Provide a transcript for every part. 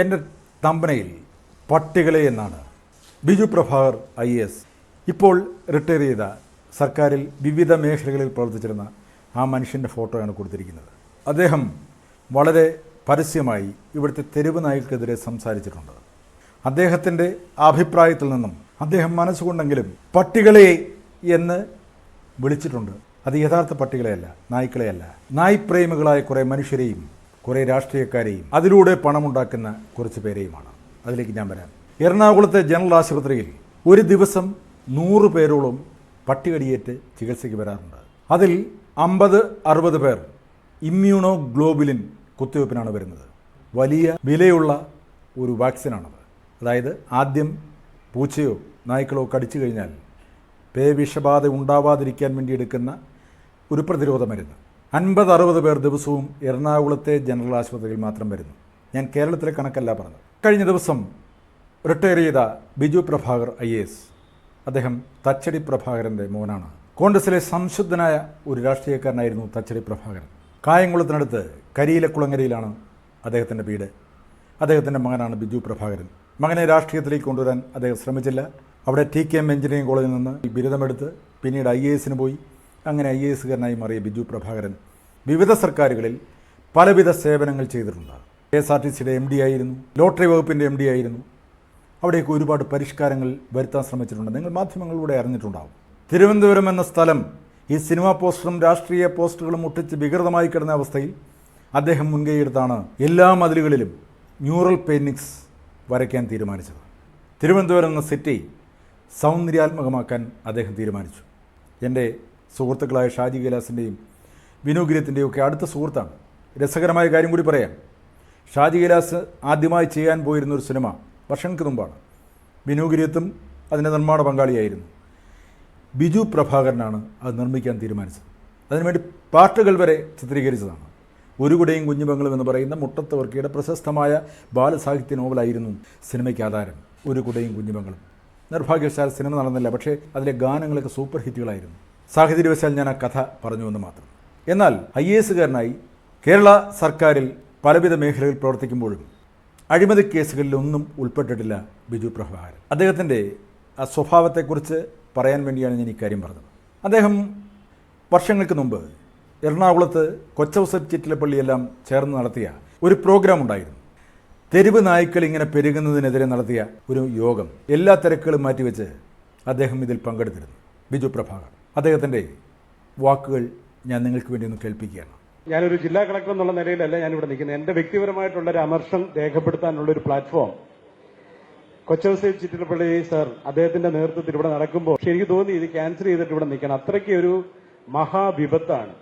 എന്റെ തമ്പനയിൽ പട്ടികളെ എന്നാണ്. Biju Prabhakar I S. ഇപ്പോൾ റിട്ടയർ ചെയ്ത സർക്കാരിൽ വിവിധ മേഖലകളിൽ പ്രവർത്തിച്ചിരുന്ന ആ മനുഷ്യന്റെ ഫോട്ടോയാണ് കൊടുത്തിരിക്കുന്നത്. അദ്ദേഹം വളരെ പരസ്യമായി ഇവിടുത്തെ തെരുവ് നായ്ക്കൾക്കെതിരെ സംസാരിച്ചിട്ടുണ്ട്. അദ്ദേഹത്തിന്റെ അഭിപ്രായത്തിൽ നിന്നും അദ്ദേഹം മനസ്സുകൊണ്ടെങ്കിലും പട്ടികളെ എന്ന് വിളിച്ചിട്ടുണ്ട്. അത് യഥാർത്ഥ പട്ടികളെയല്ല നായ്ക്കളെയല്ല. നായ്പ്രേമികളായ കുറേ മനുഷ്യരെയും കുറേ രാഷ്ട്രീയക്കാരെയും അതിലൂടെ പണമുണ്ടാക്കുന്ന കുറച്ച് പേരെയുമാണ്. അതിലേക്ക് ഞാൻ വരാം. എറണാകുളത്തെ ജനറൽ ആശുപത്രിയിൽ ഒരു ദിവസം നൂറ് പേരോളം പട്ടികടിയേറ്റ് ചികിത്സയ്ക്ക് വരാറുണ്ട്. അതിൽ അമ്പത് അറുപത് പേർ ഇമ്മ്യൂണോ ഗ്ലോബുലിൻ കുത്തിവയ്പ്പിനാണ് വരുന്നത്. വലിയ വിലയുള്ള ഒരു വാക്സിനാണത്. അതായത് ആദ്യം പൂച്ചയോ നായ്ക്കളോ കടിച്ചു കഴിഞ്ഞാൽ പേവിഷബാധ ഉണ്ടാവാതിരിക്കാൻ വേണ്ടി എടുക്കുന്ന ഒരു പ്രതിരോധ മരുന്ന്. അൻപത് അറുപത് പേർ ദിവസവും എറണാകുളത്തെ ജനറൽ ആശുപത്രിയിൽ മാത്രം വരുന്നു. ഞാൻ കേരളത്തിലെ കണക്കല്ല പറഞ്ഞത്. കഴിഞ്ഞ ദിവസം റിട്ടയർ ചെയ്ത ബിജു പ്രഭാകർ ഐ എസ്. അദ്ദേഹം തച്ചടി പ്രഭാകരന്റെ മോനാണ്. കോൺഗ്രസിലെ സംശുദ്ധനായ ഒരു രാഷ്ട്രീയക്കാരനായിരുന്നു തച്ചടി പ്രഭാകരൻ. കായംകുളത്തിനടുത്ത് കരിയിലക്കുളങ്ങരയിലാണ് അദ്ദേഹത്തിന്റെ വീട്. അദ്ദേഹത്തിന്റെ മകനാണ് ബിജു പ്രഭാകരൻ. മകനെ രാഷ്ട്രീയത്തിലേക്ക് കൊണ്ടുവരാൻ അദ്ദേഹം ശ്രമിച്ചില്ല. അവിടെ ടി കെ എം എഞ്ചിനീയറിംഗ് കോളേജിൽ നിന്ന് ബിരുദമെടുത്ത് പിന്നീട് ഐ എ എസിന് പോയി. അങ്ങനെ ഐ എ എസുകാരനായി മാറിയ ബിജു പ്രഭാകരൻ വിവിധ സർക്കാരുകളിൽ പലവിധ സേവനങ്ങൾ ചെയ്തിട്ടുണ്ട്. കെ എസ് ആർ ടി സിയുടെ എം ഡി ആയിരുന്നു ലോട്ടറി വകുപ്പിന്റെ എം ഡി ആയിരുന്നു. അവിടെയൊക്കെ ഒരുപാട് പരിഷ്കാരങ്ങൾ വരുത്താൻ ശ്രമിച്ചിട്ടുണ്ട്. നിങ്ങൾ മാധ്യമങ്ങളിലൂടെ അറിഞ്ഞിട്ടുണ്ടാവും. തിരുവനന്തപുരം എന്ന സ്ഥലം ഈ സിനിമാ പോസ്റ്ററും രാഷ്ട്രീയ പോസ്റ്ററുകളും ഒട്ടിച്ച് വികൃതമായി കിടന്ന അവസ്ഥയിൽ അദ്ദേഹം മുൻകൈയെടുത്താണ് എല്ലാ മതിലുകളിലും ന്യൂറൽ പെയിന്റിങ്സ് വരയ്ക്കാൻ തീരുമാനിച്ചത്. തിരുവനന്തപുരം എന്ന സിറ്റി സൗന്ദര്യാത്മകമാക്കാൻ അദ്ദേഹം തീരുമാനിച്ചു. എന്റെ സുഹൃത്തുക്കളായ ഷാജി കൈലാസിന്റെയും വിനു ഗിരിയത്തിന്റെയും ഒക്കെ അടുത്ത സുഹൃത്താണ്. രസകരമായ കാര്യം കൂടി പറയാം. ഷാജി കൈലാസ് ആദ്യമായി ചെയ്യാൻ പോയിരുന്ന ഒരു സിനിമ വർഷങ്ങൾക്ക് മുമ്പാണ്. വിനുഗിരിയത്തും അതിന്റെ നിർമ്മാണ പങ്കാളിയായിരുന്നു. ബിജു പ്രഭാകരനാണ് അത് നിർമ്മിക്കാൻ തീരുമാനിച്ചത്. അതിനുവേണ്ടി പാട്ടുകൾ വരെ ചിത്രീകരിച്ചതാണ്. ഒരു കുടയും കുഞ്ഞുമംഗളും എന്ന് പറയുന്ന മുട്ടത്തവർക്കിയുടെ പ്രശസ്തമായ ബാലസാഹിത്യ നോവലായിരുന്നു സിനിമയ്ക്ക് ആധാരം. ഒരു കുടയും കുഞ്ഞുമംഗളും നിർഭാഗ്യവശാൽ സിനിമ നടന്നില്ല പക്ഷേ അതിലെ ഗാനങ്ങളൊക്കെ സൂപ്പർ ഹിറ്റുകളായിരുന്നു. സാഹചര്യവശാൽ ഞാൻ ആ കഥ പറഞ്ഞു എന്ന് മാത്രം. എന്നാൽ ഐ എ എസുകാരനായി കേരള സർക്കാരിൽ പലവിധ മേഖലകളിൽ പ്രവർത്തിക്കുമ്പോഴും അഴിമതി കേസുകളിലൊന്നും ഉൾപ്പെട്ടിട്ടില്ല ബിജു പ്രഭാകരൻ. അദ്ദേഹത്തിന്റെ ആ സ്വഭാവത്തെക്കുറിച്ച് പറയാൻ വേണ്ടിയാണ് ഞാൻ ഇക്കാര്യം പറഞ്ഞത്. അദ്ദേഹം വർഷങ്ങൾക്ക് മുമ്പ് എറണാകുളത്ത് കൊച്ചൗസഫ് ചിറ്റിലപ്പള്ളിയെല്ലാം ചേർന്ന് നടത്തിയ ഒരു പ്രോഗ്രാം ഉണ്ടായിരുന്നു. തെരുവ് നായ്ക്കൾ ഇങ്ങനെ പെരുകുന്നതിനെതിരെ നടത്തിയ ഒരു യോഗം എല്ലാ തിരക്കുകളും മാറ്റിവെച്ച് അദ്ദേഹം ഇതിൽ പങ്കെടുത്തിരുന്നു. ബിജു പ്രഭാകർ അദ്ദേഹത്തിന്റെ വാക്കുകൾ ഞാൻ നിങ്ങൾക്ക് വേണ്ടി ഒന്ന് കേൾപ്പിക്കുകയാണ്. ഞാനൊരു ജില്ലാ കളക്ടർ എന്നുള്ള നിലയിലല്ല ഞാൻ ഇവിടെ നിൽക്കുന്നത്. എന്റെ വ്യക്തിപരമായിട്ടുള്ള ഒരു അമർഷം രേഖപ്പെടുത്താനുള്ള ഒരു പ്ലാറ്റ്ഫോം. കൊച്ചൗസേ ചിറ്റിലപ്പള്ളി സർ അദ്ദേഹത്തിന്റെ നേതൃത്വത്തിൽ ഇവിടെ നടക്കുമ്പോൾ പക്ഷെ എനിക്ക് തോന്നി ഇത് ക്യാൻസൽ ചെയ്തിട്ട് ഇവിടെ നിൽക്കണം. അത്രയ്ക്ക് ഒരു മഹാവിപത്താണ്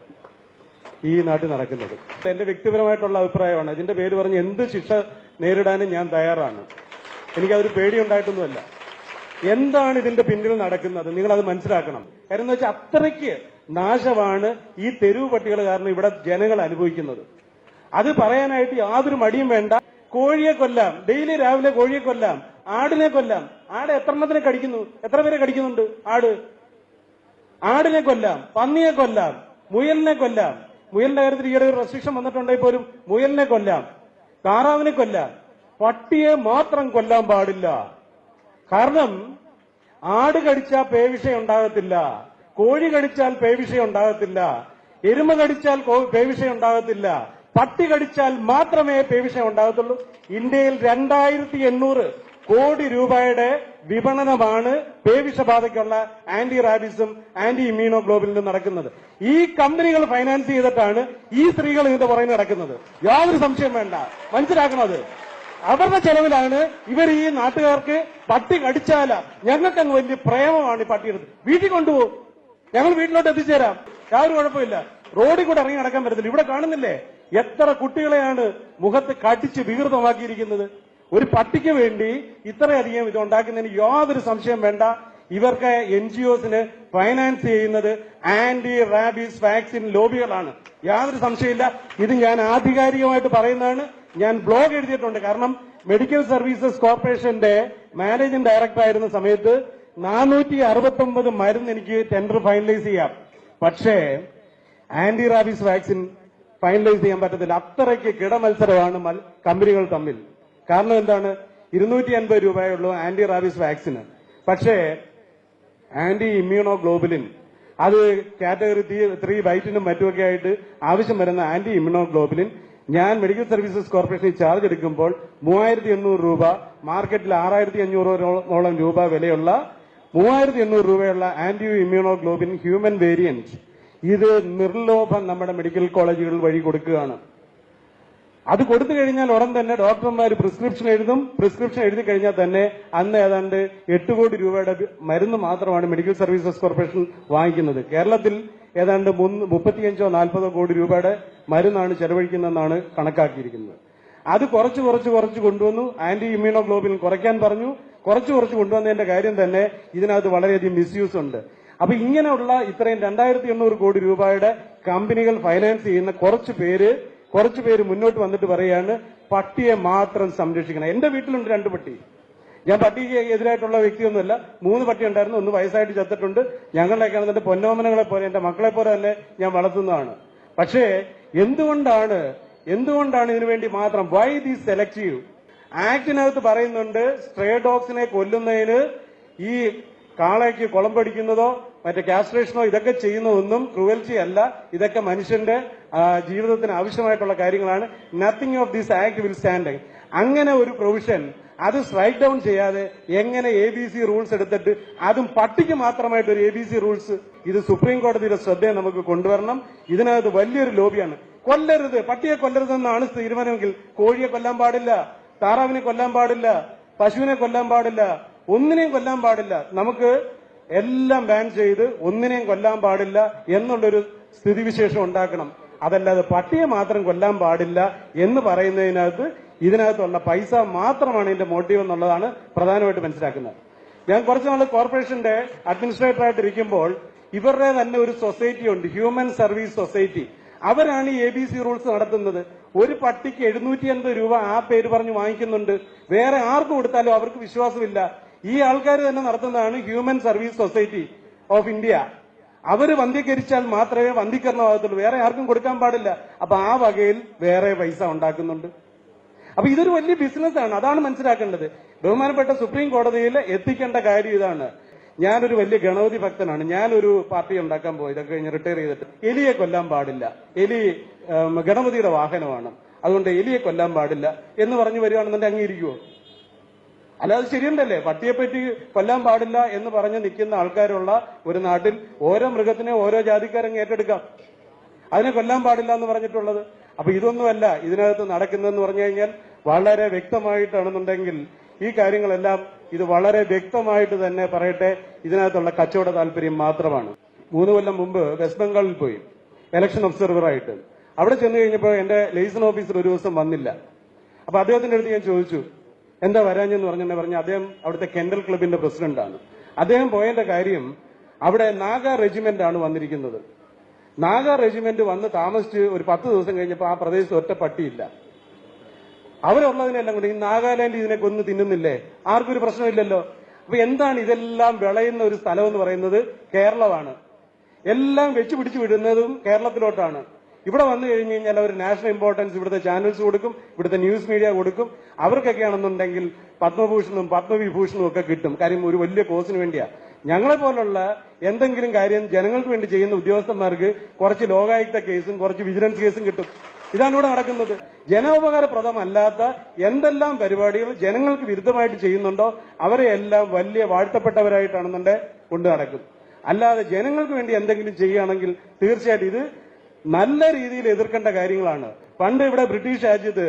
ഈ നാട്ടിൽ നടക്കുന്നത്. എന്റെ വ്യക്തിപരമായിട്ടുള്ള അഭിപ്രായമാണ്. ഇതിന്റെ പേര് പറഞ്ഞ് എന്ത് ശിക്ഷ നേരിടാനും ഞാൻ തയ്യാറാണ്. എനിക്കതൊരു പേടിയുണ്ടായിട്ടൊന്നുമല്ല. എന്താണ് ഇതിന്റെ പിന്നിൽ നടക്കുന്നത്? നിങ്ങൾ അത് മനസ്സിലാക്കണം. കാര്യം എന്ന് വെച്ചാൽ അത്രയ്ക്ക് നാശമാണ് ഈ തെരുവ് പട്ടികൾ കാരണം ഇവിടെ ജനങ്ങൾ അനുഭവിക്കുന്നത്. അത് പറയാനായിട്ട് യാതൊരു മടിയും വേണ്ട. കോഴിയെ കൊല്ലാം. ഡെയിലി രാവിലെ കോഴിയെ കൊല്ലാം. ആടിനെ കൊല്ലാം. ആട് എത്ര എണ്ണത്തിനെ കടിക്കുന്നു? എത്ര പേരെ കടിക്കുന്നുണ്ട്? ആട്. ആടിനെ കൊല്ലാം. പന്നിയെ കൊല്ലാം. മുയലിനെ കൊല്ലാം. മുയലിന്റെ കാര്യത്തിൽ ഈ ഒരു റെസ്ട്രിക്ഷൻ വന്നിട്ടുണ്ടെങ്കിൽ പോലും മുയലിനെ കൊല്ലാം. താറാവിനെ കൊല്ലാം. പട്ടിയെ മാത്രം കൊല്ലാൻ പാടില്ല. കാരണം ആട് കടിച്ചാൽ പേവിഷയം ഉണ്ടാകത്തില്ല കോഴി കടിച്ചാൽ പേവിഷയം ഉണ്ടാകത്തില്ല എരുമ കടിച്ചാൽ പേവിഷ ഉണ്ടാകത്തില്ല പട്ടി കടിച്ചാൽ മാത്രമേ പേവിഷയം ഉണ്ടാകത്തുള്ളൂ. ഇന്ത്യയിൽ രണ്ടായിരത്തി എണ്ണൂറ് കോടി രൂപയുടെ വിപണനമാണ് പേവിഷബാധയ്ക്കുള്ള ആന്റി റാബിസും ആന്റി ഇമ്മ്യൂണോ ഗ്ലോബിലും നടക്കുന്നത്. ഈ കമ്പനികൾ ഫൈനാൻസ് ചെയ്തിട്ടാണ് ഈ സ്ത്രീകൾ ഇതിന്റെ പുറകെ നടക്കുന്നത് യാതൊരു സംശയം വേണ്ട. മനസ്സിലാക്കണത് അവരുടെ ചെലവിലാണ് ഇവർ ഈ നാട്ടുകാർക്ക് പട്ടി കടിച്ചാല. ഞങ്ങൾക്ക് അങ്ങ് വലിയ പ്രേമമാണ് ഈ പട്ടിയെടുത്ത് വീട്ടിൽ കൊണ്ടുപോകും. ഞങ്ങൾ വീട്ടിലോട്ട് എത്തിച്ചേരാം. യാതൊരു കുഴപ്പമില്ല. റോഡിൽ കൂടെ ഇറങ്ങി നടക്കാൻ പറ്റത്തില്ല. ഇവിടെ കാണുന്നില്ലേ? എത്ര കുട്ടികളെയാണ് മുഖത്ത് കടിച്ച് വികൃതമാക്കിയിരിക്കുന്നത്. ഒരു പട്ടിക്ക് വേണ്ടി ഇത്രയധികം ഇത് ഉണ്ടാക്കുന്നതിന് യാതൊരു സംശയം വേണ്ട. ഇവർക്ക് എൻ ജി ഒസിന് ഫൈനാൻസ് ചെയ്യുന്നത് ആന്റി റാബീസ് വാക്സിൻ ലോബികളാണ്. യാതൊരു സംശയമില്ല. ഇത് ഞാൻ ആധികാരികമായിട്ട് പറയുന്നതാണ്. ഞാൻ ബ്ലോഗ് എഴുതിയിട്ടുണ്ട്. കാരണം മെഡിക്കൽ സർവീസസ് കോർപ്പറേഷന്റെ മാനേജിംഗ് ഡയറക്ടർ ആയിരുന്ന സമയത്ത് നാനൂറ്റി അറുപത്തി ഒമ്പത് മരുന്ന് എനിക്ക് ടെൻഡർ ഫൈനലൈസ് ചെയ്യാം. പക്ഷേ ആന്റി റാബീസ് വാക്സിൻ ഫൈനലൈസ് ചെയ്യാൻ പറ്റത്തില്ല. അത്രയ്ക്ക് കിടമത്സരമാണ് മത്സരമാണ് കമ്പനികൾ തമ്മിൽ. കാരണം എന്താണ്? ഇരുന്നൂറ്റി അൻപത് രൂപയുള്ളൂ ആന്റി റാബീസ് വാക്സിന് പക്ഷേ ആന്റി ഇമ്മ്യൂണോ ഗ്ലോബുലിൻ അത് കാറ്റഗറി ത്രീ വൈറ്റിനും മറ്റുമൊക്കെ ആയിട്ട് ആവശ്യം വരുന്ന ആന്റി ഇമ്മ്യൂണോ ഗ്ലോബുലിൻ ഞാൻ മെഡിക്കൽ സർവീസസ് കോർപ്പറേഷനിൽ ചാർജ് എടുക്കുമ്പോൾ മൂവായിരത്തി എണ്ണൂറ് രൂപ മാർക്കറ്റിൽ ആറായിരത്തി അഞ്ഞൂറോളം രൂപ വിലയുള്ള മൂവായിരത്തി എണ്ണൂറ് രൂപയുള്ള anti immunoglobulin human variant ഇത് നിർലോഭം നമ്മുടെ മെഡിക്കൽ കോളേജുകൾ വഴി കൊടുക്കുകയാണ്. അത് കൊടുത്തു കഴിഞ്ഞാൽ ഉടൻ തന്നെ ഡോക്ടർമാർ പ്രിസ്ക്രിപ്ഷൻ എഴുതും. പ്രിസ്ക്രിപ്ഷൻ എഴുതി കഴിഞ്ഞാൽ തന്നെ അന്ന് ഏതാണ്ട് എട്ട് കോടി രൂപയുടെ മരുന്ന് മാത്രമാണ് മെഡിക്കൽ സർവീസസ് കോർപ്പറേഷൻ വാങ്ങിക്കുന്നത്. കേരളത്തിൽ ഏതാണ്ട് മുപ്പത്തിയഞ്ചോ നാൽപ്പതോ കോടി രൂപയുടെ മരുന്നാണ് ചെലവഴിക്കുന്നതെന്നാണ് കണക്കാക്കിയിരിക്കുന്നത്. അത് കുറച്ച് കുറച്ച് കുറച്ച് കൊണ്ടുവന്നു. ആന്റി ഇമ്യൂണോഗ്ലോബിൻ കുറയ്ക്കാൻ പറഞ്ഞു. കുറച്ച് കുറച്ച് കൊണ്ടുവന്നതിന്റെ കാര്യം തന്നെ ഇതിനകത്ത് വളരെയധികം മിസ്യൂസ് ഉണ്ട്. അപ്പൊ ഇങ്ങനെയുള്ള ഇത്രയും രണ്ടായിരത്തി എണ്ണൂറ് കോടി രൂപയുടെ കമ്പനികൾ ഫൈനാൻസ് ചെയ്യുന്ന കുറച്ച് പേര് കുറച്ച് പേര് മുന്നോട്ട് വന്നിട്ട് പറയാണ് പട്ടിയെ മാത്രം സംരക്ഷിക്കണം. എന്റെ വീട്ടിലുണ്ട് രണ്ട് പട്ടി. ഞാൻ പട്ടിക്ക് എതിരായിട്ടുള്ള വ്യക്തിയൊന്നുമല്ല. മൂന്ന് പട്ടി ഉണ്ടായിരുന്നു. ഒന്ന് വയസ്സായിട്ട് ചത്തിട്ടുണ്ട്. ഞങ്ങളുടെയൊക്കെ എന്നിട്ട് പൊന്നോമനങ്ങളെ പോലെ എന്റെ മക്കളെ പോലെ തന്നെ ഞാൻ വളർത്തുന്നതാണ്. പക്ഷേ എന്തുകൊണ്ടാണ് എന്തുകൊണ്ടാണ് ഇതിനു വേണ്ടി മാത്രം വൈ ദി സെലക്റ്റീവ് ആക്ടിനകത്ത് പറയുന്നുണ്ട് സ്ട്രേ ഡോഗ്സിനെ കൊല്ലുന്നതിന് ഈ കാളയ്ക്ക് കുളമ്പടിക്കുന്നതോ മറ്റേ കാസ്ട്രേഷനോ ഇതൊക്കെ ചെയ്യുന്നതൊന്നും ക്രൂവൽറ്റി അല്ല. ഇതൊക്കെ മനുഷ്യന്റെ ജീവിതത്തിന് ആവശ്യമായിട്ടുള്ള കാര്യങ്ങളാണ്. Nothing of this act will stand അങ്ങനെ ഒരു പ്രൊവിഷൻ അത് സ്ട്രൈക്ക് ഡൗൺ ചെയ്യാതെ എങ്ങനെ എ ബി സി റൂൾസ് എടുത്തിട്ട് അതും പട്ടിക്ക് മാത്രമായിട്ട് ഒരു എ ബി സി റൂൾസ് ഇത് സുപ്രീം കോടതിയുടെ ശ്രദ്ധയെ നമുക്ക് കൊണ്ടുവരണം. ഇതിനകത്ത് വലിയൊരു ലോബിയാണ് കൊല്ലരുത്. പട്ടിയെ കൊല്ലരുതെന്നാണ് തീരുമാനമെങ്കിൽ കോഴിയെ കൊല്ലാൻ പാടില്ല താറാവിനെ കൊല്ലാൻ പാടില്ല പശുവിനെ കൊല്ലാൻ പാടില്ല ഒന്നിനെയും കൊല്ലാൻ പാടില്ല. നമുക്ക് എല്ലാം ബാൻ ചെയ്ത് ഒന്നിനെയും കൊല്ലാൻ പാടില്ല എന്നുള്ളൊരു സ്ഥിതിവിശേഷം ഉണ്ടാക്കണം. അതല്ലാതെ പട്ടിയെ മാത്രം കൊല്ലാൻ പാടില്ല എന്ന് പറയുന്നതിനകത്ത് ഇതിനകത്തുള്ള പൈസ മാത്രമാണ് ഇതിന്റെ മോട്ടീവ് എന്നുള്ളതാണ് പ്രധാനമായിട്ട് മനസ്സിലാക്കുന്നത്. ഞാൻ കുറച്ച് നാൾ കോർപ്പറേഷന്റെ അഡ്മിനിസ്ട്രേറ്റർ ആയിട്ട് ഇരിക്കുമ്പോൾ ഇവരുടെ തന്നെ ഒരു സൊസൈറ്റി ഉണ്ട് ഹ്യൂമൻ സർവീസ് സൊസൈറ്റി അവരാണ് എ ബി സി റൂൾസ് നടത്തുന്നത്. ഒരു പട്ടിക്ക് എഴുന്നൂറ്റി അൻപത് രൂപ ആ പേര് പറഞ്ഞ് വാങ്ങിക്കുന്നുണ്ട്. വേറെ ആർക്ക് കൊടുത്താലും അവർക്ക് വിശ്വാസമില്ല. ഈ ആൾക്കാർ തന്നെ നടത്തുന്നതാണ് human service society of India അവർ വന്ധ്യകരിച്ചാൽ മാത്രമേ വന്ധ്യീകരണമാകത്തുള്ളൂ വേറെ ആർക്കും കൊടുക്കാൻ പാടില്ല. അപ്പൊ ആ വകയിൽ വേറെ പൈസ ഉണ്ടാക്കുന്നുണ്ട്. അപ്പൊ ഇതൊരു വലിയ ബിസിനസ്സാണ് അതാണ് മനസ്സിലാക്കേണ്ടത്. ബഹുമാനപ്പെട്ട സുപ്രീം കോടതിയിൽ എത്തിക്കേണ്ട കാര്യം ഇതാണ്. ഞാനൊരു വലിയ ഗണപതി ഭക്തനാണ്. ഞാനൊരു പാർട്ടി ഉണ്ടാക്കാൻ പോയി. ഇതൊക്കെ കഴിഞ്ഞ് റിട്ടയർ ചെയ്തിട്ട് എലിയെ കൊല്ലാൻ പാടില്ല. എലി ഗണപതിയുടെ വാഹനമാണ്. അതുകൊണ്ട് എലിയെ കൊല്ലാൻ പാടില്ല എന്ന് പറഞ്ഞു വരികയാണെന്നുണ്ടെങ്കിൽ അംഗീകരിക്കുമോ അല്ലാതെ ശരിയുണ്ടല്ലേ? പട്ടിയെപ്പറ്റി കൊല്ലാൻ പാടില്ല എന്ന് പറഞ്ഞ് നിൽക്കുന്ന ആൾക്കാരുള്ള ഒരു നാട്ടിൽ ഓരോ മൃഗത്തിനെ ഓരോ ജാതിക്കാരങ്ങ് ഏറ്റെടുക്കാം. അതിനെ കൊല്ലാൻ പാടില്ല എന്ന് പറഞ്ഞിട്ടുള്ളത് അപ്പൊ ഇതൊന്നുമല്ല ഇതിനകത്ത് നടക്കുന്നതെന്ന് പറഞ്ഞു കഴിഞ്ഞാൽ വളരെ വ്യക്തമായിട്ടാണെന്നുണ്ടെങ്കിൽ ഈ കാര്യങ്ങളെല്ലാം ഇത് വളരെ വ്യക്തമായിട്ട് തന്നെ പറയട്ടെ ഇതിനകത്തുള്ള കച്ചവട താല്പര്യം മാത്രമാണ്. മൂന്ന് കൊല്ലം മുമ്പ് വെസ്റ്റ് ബംഗാളിൽ പോയി ഇലക്ഷൻ ഒബ്സർവറായിട്ട് അവിടെ ചെന്ന് കഴിഞ്ഞപ്പോൾ എന്റെ ലൈസൺ ഓഫീസർ ഒരു ദിവസം വന്നില്ല. അപ്പൊ അദ്ദേഹത്തിന്റെ അടുത്ത് ഞാൻ ചോദിച്ചു എന്താ വരാഞ്ഞെന്ന് പറഞ്ഞെന്നെ? പറഞ്ഞു അദ്ദേഹം അവിടുത്തെ കെൻഡൽ ക്ലബിന്റെ പ്രസിഡന്റാണ് അദ്ദേഹം പോയതിന്റെ കാര്യം അവിടെ നാഗ റെജിമെന്റ് ആണ് വന്നിരിക്കുന്നത്. നാഗ റെജിമെന്റ് വന്ന് താമസിച്ച് ഒരു പത്ത് ദിവസം കഴിഞ്ഞപ്പോൾ ആ പ്രദേശത്ത് ഒറ്റ പട്ടിയില്ല. അവരുള്ളതിനെല്ലാം കൊണ്ട് ഈ നാഗാലാൻഡ് ഇതിനെ കൊന്ന് തിന്നുന്നില്ലേ? ആർക്കും ഒരു പ്രശ്നമില്ലല്ലോ. അപ്പൊ എന്താണ് ഇതെല്ലാം വിളയുന്ന ഒരു സ്ഥലം എന്ന് പറയുന്നത് കേരളമാണ്. എല്ലാം വെച്ച് പിടിച്ചു വിടുന്നതും കേരളത്തിലോട്ടാണ്. ഇവിടെ വന്നു കഴിഞ്ഞു കഴിഞ്ഞാൽ അവർ നാഷണൽ ഇമ്പോർട്ടൻസ് ഇവിടുത്തെ ചാനൽസ് കൊടുക്കും ഇവിടുത്തെ ന്യൂസ് മീഡിയ കൊടുക്കും. അവർക്കൊക്കെ ആണെന്നുണ്ടെങ്കിൽ പത്മഭൂഷണും പത്മവിഭൂഷണും ഒക്കെ കിട്ടും. കാര്യം ഒരു വലിയ കോസിന് വേണ്ടിയാ. ഞങ്ങളെ പോലുള്ള എന്തെങ്കിലും കാര്യം ജനങ്ങൾക്ക് വേണ്ടി ചെയ്യുന്ന ഉദ്യോഗസ്ഥന്മാർക്ക് കുറച്ച് ലോകായുക്ത കേസും കുറച്ച് വിജിലൻസ് കേസും കിട്ടും. ഇതാണ് ഇവിടെ നടക്കുന്നത്. ജനോപകാരപ്രദമല്ലാത്ത എന്തെല്ലാം പരിപാടികൾ ജനങ്ങൾക്ക് വിരുദ്ധമായിട്ട് ചെയ്യുന്നുണ്ടോ അവരെ എല്ലാം വലിയ വാഴ്ത്തപ്പെട്ടവരായിട്ടാണെന്നുണ്ടെ കൊണ്ടു നടക്കും. അല്ലാതെ ജനങ്ങൾക്ക് വേണ്ടി എന്തെങ്കിലും ചെയ്യുകയാണെങ്കിൽ തീർച്ചയായിട്ടും ഇത് നല്ല രീതിയിൽ എതിർക്കേണ്ട കാര്യങ്ങളാണ്. പണ്ട് ഇവിടെ ബ്രിട്ടീഷ് രാജ്യത്ത്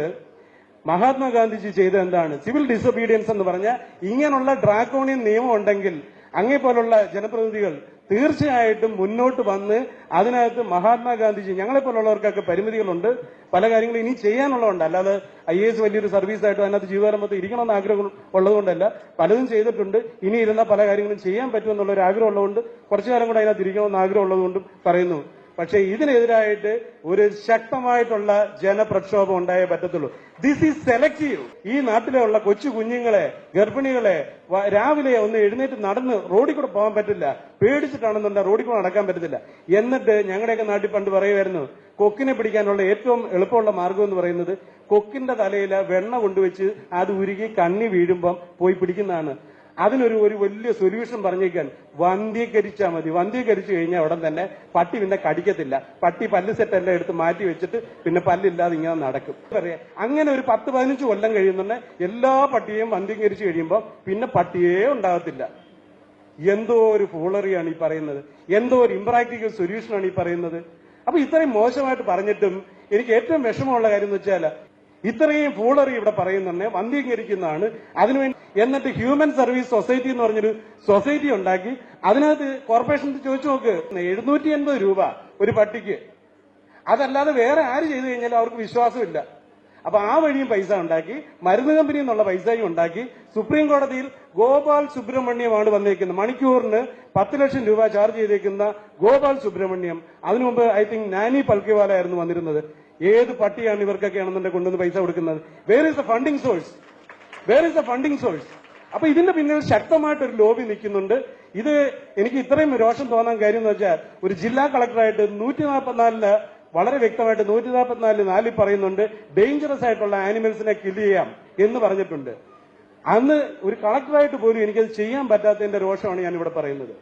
മഹാത്മാഗാന്ധിജി ചെയ്ത എന്താണ്? സിവിൽ ഡിസൊബീഡിയൻസ് എന്ന് പറഞ്ഞ ഇങ്ങനെയുള്ള ഡ്രാക്കോണിയൻ നിയമം ഉണ്ടെങ്കിൽ അങ്ങേ പോലുള്ള ജനപ്രതിനിധികൾ തീർച്ചയായിട്ടും മുന്നോട്ട് വന്ന് അതിനകത്ത് മഹാത്മാഗാന്ധിജി ഞങ്ങളെ പോലുള്ളവർക്കൊക്കെ പരിമിതികളുണ്ട്. പല കാര്യങ്ങളും ഇനി ചെയ്യാനുള്ളതുണ്ട് അല്ലാതെ ഐ എസ് വലിയൊരു സർവീസ് ആയിട്ട് അതിനകത്ത് ജീവിതകാലം മൊത്തം ഇരിക്കണമെന്ന് ആഗ്രഹം ഉള്ളതുകൊണ്ടല്ല. പലതും ചെയ്തിട്ടുണ്ട്. ഇനി ഇരുന്ന പല കാര്യങ്ങളും ചെയ്യാൻ പറ്റുമെന്നുള്ള ഒരു ആഗ്രഹം ഉള്ളതുകൊണ്ട് കുറച്ചു കാലം കൂടെ അതിനകത്ത് ഇരിക്കണമെന്ന് ആഗ്രഹം ഉള്ളതുകൊണ്ടും പറയുന്നു. പക്ഷേ ഇതിനെതിരായിട്ട് ഒരു ശക്തമായിട്ടുള്ള ജനപ്രക്ഷോഭം ഉണ്ടായേ പറ്റത്തുള്ളൂ. ദിസ് ഈസ് സെലക്റ്റീവ് ഈ നാട്ടിലുള്ള കൊച്ചു കുഞ്ഞുങ്ങളെ ഗർഭിണികളെ രാവിലെ ഒന്ന് എഴുന്നേറ്റ് നടന്ന് റോഡിൽ കൂടെ പോകാൻ പറ്റില്ല. പേടിച്ചിട്ടാണെന്നുണ്ടെങ്കിൽ റോഡിൽ കൂടെ നടക്കാൻ പറ്റത്തില്ല. എന്നിട്ട് ഞങ്ങളുടെയൊക്കെ നാട്ടിൽ പണ്ട് പറയുമായിരുന്നു കൊക്കിനെ പിടിക്കാനുള്ള ഏറ്റവും എളുപ്പമുള്ള മാർഗം എന്ന് പറയുന്നത് കൊക്കിന്റെ തലയിൽ വെണ്ണ കൊണ്ടുവച്ച് അത് ഉരുകി കണ്ണി വീഴുമ്പം പോയി പിടിക്കുന്നതാണ്. അതിനൊരു ഒരു വലിയ സൊല്യൂഷൻ പറഞ്ഞേക്കാൻ വന്ധ്യീകരിച്ചാൽ മതി. വന്ധ്യീകരിച്ചു കഴിഞ്ഞാൽ ഉടൻ തന്നെ പട്ടി പിന്നെ കടിക്കത്തില്ല. പട്ടി പല്ല് സെറ്റ് എല്ലാം എടുത്ത് മാറ്റി വെച്ചിട്ട് പിന്നെ പല്ലില്ലാതെ ഇങ്ങനെ നടക്കും. പറയാം അങ്ങനെ ഒരു പത്ത് പതിനഞ്ച് കൊല്ലം കഴിയുന്നുണ്ടെ എല്ലാ പട്ടിയെയും വന്ധ്യീകരിച്ചു കഴിയുമ്പോൾ പിന്നെ പട്ടിയേ ഉണ്ടാകത്തില്ല. എന്തോ ഒരു ഫൂളറിയാണ് ഈ പറയുന്നത്. എന്തോ ഒരു ഇമ്പ്രാക്ടിക്കൽ സൊല്യൂഷനാണ് ഈ പറയുന്നത്. അപ്പൊ ഇത്രയും മോശമായിട്ട് പറഞ്ഞിട്ടും എനിക്ക് ഏറ്റവും വിഷമമുള്ള കാര്യം എന്ന് വെച്ചാൽ ഇത്രയും ഫൂളറി ഇവിടെ പറയുന്നുണ്ട് വന്ധീകരിക്കുന്നതാണ് അതിനുവേണ്ടി എന്നിട്ട് ഹ്യൂമൻ സർവീസ് സൊസൈറ്റി എന്ന് പറഞ്ഞൊരു സൊസൈറ്റി ഉണ്ടാക്കി. അതിനകത്ത് കോർപ്പറേഷൻ ചോദിച്ചു നോക്ക് എഴുന്നൂറ്റി എൺപത് രൂപ ഒരു പട്ടിക്ക്. അതല്ലാതെ വേറെ ആര് ചെയ്തു കഴിഞ്ഞാലും അവർക്ക് വിശ്വാസമില്ല. അപ്പൊ ആ വഴിയും പൈസ ഉണ്ടാക്കി മരുന്ന് കമ്പനി എന്നുള്ള പൈസയും ഉണ്ടാക്കി സുപ്രീം കോടതിയിൽ ഗോപാൽ സുബ്രഹ്മണ്യമാണ് വന്നേക്കുന്നത്. മണിക്കൂറിന് പത്ത് ലക്ഷം രൂപ ചാർജ് ചെയ്തേക്കുന്ന ഗോപാൽ സുബ്രഹ്മണ്യം. അതിനു മുമ്പ് ഐ തിങ്ക് നാനി പൽക്കിവാല ആയിരുന്നു വന്നിരുന്നത്. ഏത് പട്ടിയാണ് ഇവർക്കൊക്കെ ആണെന്നുണ്ടെ കൊണ്ടുവന്ന് പൈസ കൊടുക്കുന്നത്? Where is the funding source where is the funding source അപ്പൊ ഇതിന്റെ പിന്നിൽ ശക്തമായിട്ടൊരു ലോബി നിൽക്കുന്നുണ്ട്. ഇത് എനിക്ക് ഇത്രയും രോഷം തോന്നാൻ കാര്യം എന്ന് വെച്ചാൽ ഒരു ജില്ലാ കളക്ടറായിട്ട് നൂറ്റി നാൽപ്പത്തിനാലിൽ വളരെ വ്യക്തമായിട്ട് നൂറ്റി നാൽപ്പത്തിനാലിൽ നാലിൽ പറയുന്നുണ്ട് ഡേഞ്ചറസ് ആയിട്ടുള്ള ആനിമൽസിനെ കിൽ ചെയ്യാം എന്ന് പറഞ്ഞിട്ടുണ്ട്. അന്ന് ഒരു കളക്ടറായിട്ട് പോലും എനിക്കത് ചെയ്യാൻ പറ്റാത്തതിന്റെ രോഷമാണ് ഞാൻ ഇവിടെ പറയുന്നത്.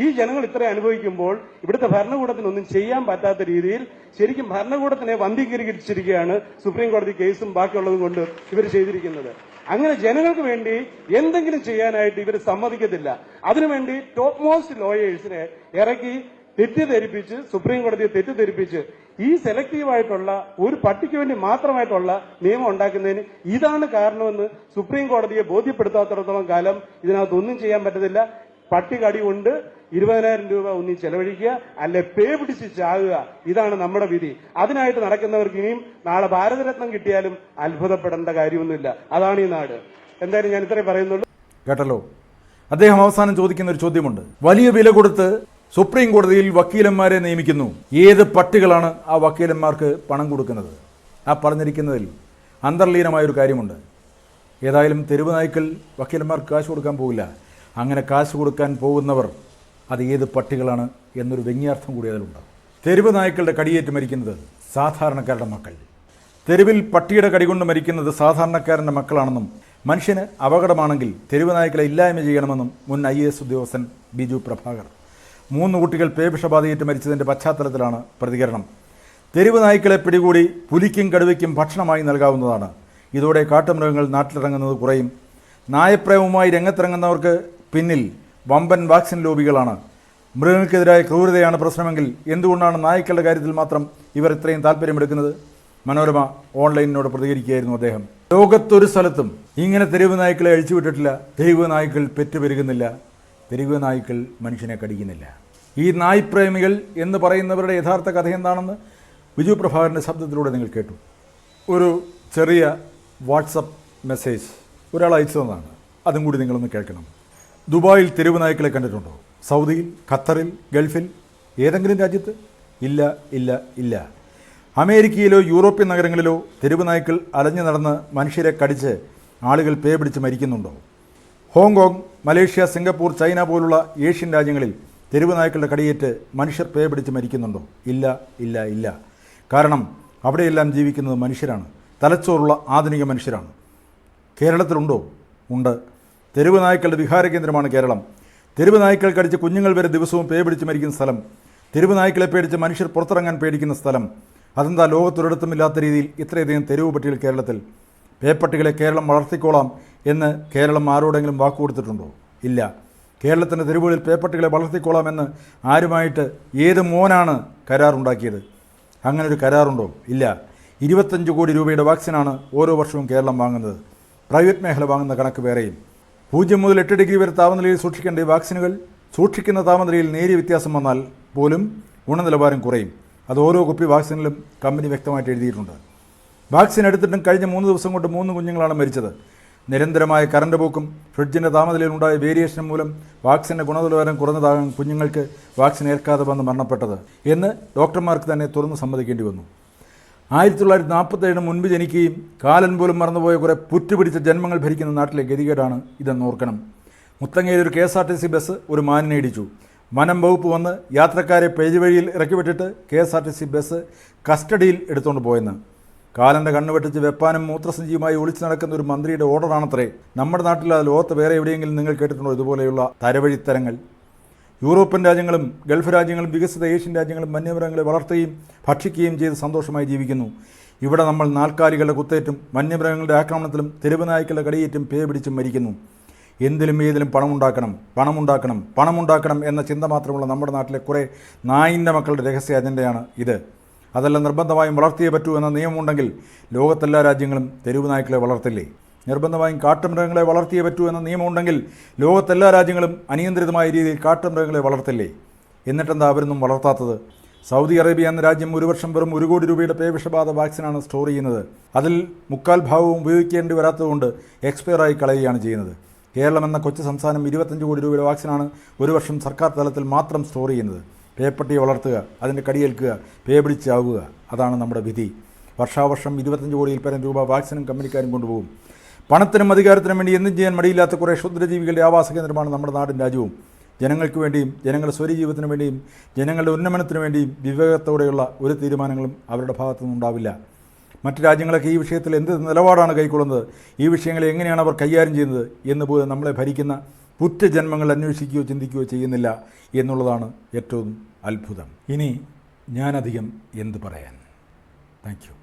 ഈ ജനങ്ങൾ ഇത്ര അനുഭവിക്കുമ്പോൾ ഇവിടുത്തെ ഭരണകൂടത്തിനൊന്നും ചെയ്യാൻ പറ്റാത്ത രീതിയിൽ ശരിക്കും ഭരണകൂടത്തിനെ വന്ധീകരിച്ചിരിക്കുകയാണ് സുപ്രീം കോടതി കേസും ബാക്കിയുള്ളതും കൊണ്ട് ഇവർ ചെയ്തിരിക്കുന്നത്. അങ്ങനെ ജനങ്ങൾക്ക് വേണ്ടി എന്തെങ്കിലും ചെയ്യാനായിട്ട് ഇവർ സമ്മതിക്കത്തില്ല. അതിനുവേണ്ടി ടോപ്പ് മോസ്റ്റ് ലോയേഴ്സിനെ ഇറക്കി തെറ്റിദ്ധരിപ്പിച്ച് സുപ്രീം കോടതിയെ തെറ്റിദ്ധരിപ്പിച്ച് ഈ സെലക്റ്റീവ് ആയിട്ടുള്ള ഒരു പട്ടിക്ക് വേണ്ടി മാത്രമായിട്ടുള്ള നിയമം ഉണ്ടാക്കുന്നതിന് ഇതാണ് കാരണമെന്ന് സുപ്രീം കോടതിയെ ബോധ്യപ്പെടുത്താത്തിടത്തോളം കാലം ഇതിനകത്ത് ഒന്നും ചെയ്യാൻ പറ്റത്തില്ല. പട്ടി കടി കൊണ്ട് ഇരുപതിനായിരം രൂപ ഒന്നി ചെലവഴിക്കുക അല്ലെ പേ പിടിച്ച് ചാകുക ഇതാണ് നമ്മുടെ വിധി. അതിനായിട്ട് നടക്കുന്നവർക്ക് ഇനിയും നാളെ ഭാരതരത്നം കിട്ടിയാലും അത്ഭുതപ്പെടേണ്ട കാര്യമൊന്നുമില്ല. അതാണ് ഈ നാട്. എന്തായാലും ഞാൻ ഇത്രയും പറയുന്നുള്ളൂ. കേട്ടല്ലോ? അദ്ദേഹം അവസാനം ചോദിക്കുന്ന ഒരു ചോദ്യമുണ്ട്. വലിയ വില കൊടുത്ത് സുപ്രീം കോടതിയിൽ വക്കീലന്മാരെ നിയമിക്കുന്നു. ഏത് പട്ടികളാണ് ആ വക്കീലന്മാർക്ക് പണം കൊടുക്കുന്നത്? ആ പറഞ്ഞിരിക്കുന്നതിൽ അന്തർലീനമായൊരു കാര്യമുണ്ട്. ഏതായാലും തെരുവ് നായ്ക്കൾ വക്കീലന്മാർക്ക് കാശ് കൊടുക്കാൻ പോകില്ല അങ്ങനെ കാശ് കൊടുക്കാൻ പോകുന്നവർ അത് ഏത് പട്ടികളാണ് എന്നൊരു വ്യംഗ്യാർത്ഥം കൂടി അതിലുണ്ട് തെരുവ് നായ്ക്കളുടെ കടിയേറ്റ് മരിക്കുന്നത് സാധാരണക്കാരുടെ മക്കൾ. തെരുവിൽ പട്ടിയുടെ കടികൊണ്ട് മരിക്കുന്നത് സാധാരണക്കാരന്റെ മക്കളാണെന്നും മനുഷ്യന് അപകടമാണെങ്കിൽ തെരുവ് നായ്ക്കളെ ഇല്ലായ്മ ചെയ്യണമെന്നും മുൻ ഐ എ എസ് ഉദ്യോഗസ്ഥൻ ബിജു പ്രഭാകർ. മൂന്ന് കുട്ടികൾ പേവിഷബാധയേറ്റ് മരിച്ചതിന്റെ പശ്ചാത്തലത്തിലാണ് പ്രതികരണം. തെരുവ് നായ്ക്കളെ പിടികൂടി പുലിക്കും കടുവയ്ക്കും ഭക്ഷണമായി നൽകാവുന്നതാണ്. ഇതോടെ കാട്ടുമൃഗങ്ങൾ നാട്ടിലിറങ്ങുന്നത് കുറയും. നായപ്രേമവുമായി രംഗത്തിറങ്ങുന്നവർക്ക് പിന്നിൽ വമ്പൻ വാക്സിൻ ലോബികളാണ്. മൃഗങ്ങൾക്കെതിരായ ക്രൂരതയാണ് പ്രശ്നമെങ്കിൽ എന്തുകൊണ്ടാണ് നായ്ക്കളുടെ കാര്യത്തിൽ മാത്രം ഇവർ ഇത്രയും താല്പര്യമെടുക്കുന്നത്? മനോരമ ഓൺലൈനിനോട് പ്രതികരിക്കുകയായിരുന്നു അദ്ദേഹം. ലോകത്തൊരു സ്ഥലത്തും ഇങ്ങനെ തെരുവ് നായ്ക്കളെ അഴിച്ചുവിട്ടിട്ടില്ല. തെരുവ് നായ്ക്കൾ പെറ്റുപെരുകുന്നില്ല. തെരുവ് നായ്ക്കൾ മനുഷ്യനെ കടിക്കുന്നില്ല. ഈ നായ്പ്രേമികൾ എന്ന് പറയുന്നവരുടെ യഥാർത്ഥ കഥ എന്താണെന്ന് ബിജു പ്രഭാകരന്റെ ശബ്ദത്തിലൂടെ നിങ്ങൾ കേട്ടു. ഒരു ചെറിയ വാട്സപ്പ് മെസ്സേജ് ഒരാൾ അയച്ചു തന്നതാണ് അതും കൂടി നിങ്ങളൊന്ന് കേൾക്കണം. ദുബായിൽ തെരുവ് നായ്ക്കളെ കണ്ടിട്ടുണ്ടോ? സൗദിയിൽ ഖത്തറിൽ ഗൾഫിൽ ഏതെങ്കിലും രാജ്യത്ത്? ഇല്ല ഇല്ല ഇല്ല. അമേരിക്കയിലോ യൂറോപ്യൻ നഗരങ്ങളിലോ തെരുവ് നായ്ക്കൾ അലഞ്ഞു നടന്ന് മനുഷ്യരെ കടിച്ച് ആളുകൾ പേ പിടിച്ച് മരിക്കുന്നുണ്ടോ? Hong Kong Malaysia Singapore China പോലുള്ള ഏഷ്യൻ രാജ്യങ്ങളിൽ തെരുവ് നായ്ക്കളുടെ കടിയേറ്റ് മനുഷ്യർ പേ പിടിച്ച് മരിക്കുന്നുണ്ടോ? ഇല്ല ഇല്ല ഇല്ല. കാരണം അവിടെയെല്ലാം ജീവിക്കുന്നത് മനുഷ്യരാണ്. തലച്ചോറുള്ള ആധുനിക മനുഷ്യരാണ്. കേരളത്തിലുണ്ടോ? ഉണ്ട്. തെരുവ് നായ്ക്കളുടെ വിഹാര കേന്ദ്രമാണ് കേരളം. തെരുവ് നായ്ക്കൾ കടിച്ച് കുഞ്ഞുങ്ങൾ വരെ ദിവസവും പേ പിടിച്ച് മരിക്കുന്ന സ്ഥലം. തെരുവ് നായ്ക്കളെ പേടിച്ച് മനുഷ്യർ പുറത്തിറങ്ങാൻ പേടിക്കുന്ന സ്ഥലം. അതെന്താ ലോകത്തൊരിടത്തും ഇല്ലാത്ത രീതിയിൽ ഇത്രയധികം തെരുവ് പട്ടികൾ കേരളത്തിൽ? പേപ്പട്ടികളെ കേരളം വളർത്തിക്കോളാം എന്ന് കേരളം ആരോടെങ്കിലും വാക്ക് കൊടുത്തിട്ടുണ്ടോ? ഇല്ല. കേരളത്തിന്റെ തെരുവുകളിൽ പേപ്പട്ടികളെ വളർത്തിക്കോളാം എന്ന് ആരുമായിട്ട് ഏത് മോനാണ് കരാറുണ്ടാക്കിയത് അങ്ങനെ ഒരു കരാറുണ്ടോ? ഇല്ല. ഇരുപത്തഞ്ച് കോടി രൂപയുടെ വാക്സിനാണ് ഓരോ വർഷവും കേരളം വാങ്ങുന്നത്. പ്രൈവറ്റ് മേഖല വാങ്ങുന്ന കണക്ക് വേറെയും. പൂജ്യം മുതൽ എട്ട് ഡിഗ്രി വരെ താപനിലയിൽ സൂക്ഷിക്കേണ്ട ഈ വാക്സിനുകൾ സൂക്ഷിക്കുന്ന താപനിലയിൽ നേരിയ വ്യത്യാസം വന്നാൽ പോലും ഗുണനിലവാരം കുറയും. അത് ഓരോ കുപ്പി വാക്സിനിലും കമ്പനി വ്യക്തമായിട്ട് എഴുതിയിട്ടുണ്ട്. വാക്സിൻ എടുത്തിട്ടും കഴിഞ്ഞ മൂന്ന് ദിവസം കൊണ്ട് മൂന്ന് കുഞ്ഞുങ്ങളാണ് മരിച്ചത്. നിരന്തരമായ കറണ്ട് പോക്കും ഫ്രിഡ്ജിന്റെ താപനിലയിലുണ്ടായ വേരിയേഷൻ മൂലം വാക്സിന്റെ ഗുണനിലവാരം കുറഞ്ഞതാകാൻ കുഞ്ഞുങ്ങൾക്ക് വാക്സിൻ ഏൽക്കാതെ വന്ന് മരണപ്പെട്ടത് എന്ന് ഡോക്ടർമാർക്ക് തന്നെ തുറന്ന് സമ്മതിക്കേണ്ടി വന്നു. ആയിരത്തി തൊള്ളായിരത്തി നാൽപ്പത്തേഴിന് മുൻപ് ജനിക്കുകയും കാലൻ പോലും മറന്നുപോയ കുറേ പുറ്റുപിടിച്ച ജന്മങ്ങൾ ഭരിക്കുന്ന നാട്ടിലെ ഗതികേടാണ് ഇതെന്ന് ഓർക്കണം. മുത്തങ്ങയിൽ ഒരു K S R T C bus ഒരു മാനിനെ ഇടിച്ചു. വനം വകുപ്പ് വന്ന് യാത്രക്കാരെ പേജ് വഴിയിൽ ഇറക്കി വിട്ടിട്ട് K S R T C bus കസ്റ്റഡിയിൽ എടുത്തുകൊണ്ട് പോയെന്ന്. കാലന്റെ കണ്ണുവെട്ടിച്ച് വെപ്പാനും മൂത്രസഞ്ചിയുമായി ഒളിച്ചു നടക്കുന്ന ഒരു മന്ത്രിയുടെ ഓർഡറാണത്രേ. നമ്മുടെ നാട്ടിൽ ലോകത്ത് വേറെ എവിടെയെങ്കിലും നിങ്ങൾ കേട്ടിട്ടുണ്ടോ ഇതുപോലെയുള്ള തരവഴിത്തരങ്ങൾ? യൂറോപ്യൻ രാജ്യങ്ങളും ഗൾഫ് രാജ്യങ്ങളും വികസിത ഏഷ്യൻ രാജ്യങ്ങളും വന്യമൃഗങ്ങളെ വളർത്തുകയും ഭക്ഷിക്കുകയും ചെയ്ത് സന്തോഷമായി ജീവിക്കുന്നു. ഇവിടെ നമ്മൾ നാൽക്കാലികളുടെ കുത്തേറ്റും വന്യമൃഗങ്ങളുടെ ആക്രമണത്തിലും തെരുവ് നായ്ക്കളുടെ കടിയേറ്റും പേ പിടിച്ചും മരിക്കുന്നു. എന്തിലും ഏതിലും പണമുണ്ടാക്കണം പണമുണ്ടാക്കണം പണമുണ്ടാക്കണം എന്ന ചിന്ത മാത്രമുള്ള നമ്മുടെ നാട്ടിലെ കുറേ നായിന്റെ മക്കളുടെ രഹസ്യ അജണ്ടയാണ് ഇത്. അതെല്ലാം നിർബന്ധമായും വളർത്തിയേ പറ്റൂ എന്ന നിയമമുണ്ടെങ്കിൽ ലോകത്തെല്ലാ രാജ്യങ്ങളും തെരുവ് നായ്ക്കളെ വളർത്തില്ലേ? നിർബന്ധമായും കാട്ടുമൃഗങ്ങളെ വളർത്തിയേ പറ്റൂ എന്ന നിയമമുണ്ടെങ്കിൽ ലോകത്തെല്ലാ രാജ്യങ്ങളും അനിയന്ത്രിതമായ രീതിയിൽ കാട്ടുമൃഗങ്ങളെ വളർത്തില്ലേ? എന്നിട്ടെന്താ അവരൊന്നും വളർത്താത്തത്? സൗദി അറേബ്യ എന്ന രാജ്യം ഒരു വർഷം വെറും ഒരു കോടി രൂപയുടെ പേവിഷബാധ വാക്സിനാണ് സ്റ്റോർ ചെയ്യുന്നത്. അതിൽ മുക്കാൽ ഭാഗവും ഉപയോഗിക്കേണ്ടി വരാത്തതുകൊണ്ട് എക്സ്പയറായി കളയുകയാണ് ചെയ്യുന്നത്. കേരളം എന്ന കൊച്ചു സംസ്ഥാനം ഇരുപത്തഞ്ച് കോടി രൂപയുടെ വാക്സിനാണ് ഒരു വർഷം സർക്കാർ തലത്തിൽ മാത്രം സ്റ്റോർ ചെയ്യുന്നത്. പേപ്പട്ടിയെ വളർത്തുക അതിന്റെ കടിയേൽക്കുക പേ പിടിച്ചാവുക അതാണ് നമ്മുടെ വിധി. വർഷാവർഷം ഇരുപത്തഞ്ച് കോടിയിൽ പരം രൂപ വാക്സിനും കമ്പനിക്കാരും കൊണ്ടുപോകും. പണത്തിനും അധികാരത്തിനും വേണ്ടി എന്തും ചെയ്യാൻ മടിയില്ലാത്ത കുറേ ക്ഷുദ്രജീവികളുടെ ആവാസ കേന്ദ്രമാണ് നമ്മുടെ നാടും രാജ്യവും. ജനങ്ങൾക്ക് വേണ്ടിയും ജനങ്ങളുടെ സ്വരജീവിതത്തിനു വേണ്ടിയും ജനങ്ങളുടെ ഉന്നമനത്തിന് വേണ്ടിയും വിവേകത്തോടെയുള്ള ഒരു തീരുമാനങ്ങളും അവരുടെ ഭാഗത്തു ഉണ്ടാവില്ല. മറ്റ് രാജ്യങ്ങളൊക്കെ ഈ വിഷയത്തിൽ എന്ത് നിലപാടാണ് കൈക്കൊള്ളുന്നത്? ഈ വിഷയങ്ങളെ എങ്ങനെയാണ് അവർ കൈകാര്യം ചെയ്യുന്നത് എന്ന് പോലും നമ്മളെ ഭരിക്കുന്ന പുറ്റ ജന്മങ്ങൾ അന്വേഷിക്കുകയോ ചിന്തിക്കുകയോ ചെയ്യുന്നില്ല എന്നുള്ളതാണ് ഏറ്റവും അത്ഭുതം. ഇനി ഞാനധികം എന്ത് പറയാൻ? താങ്ക്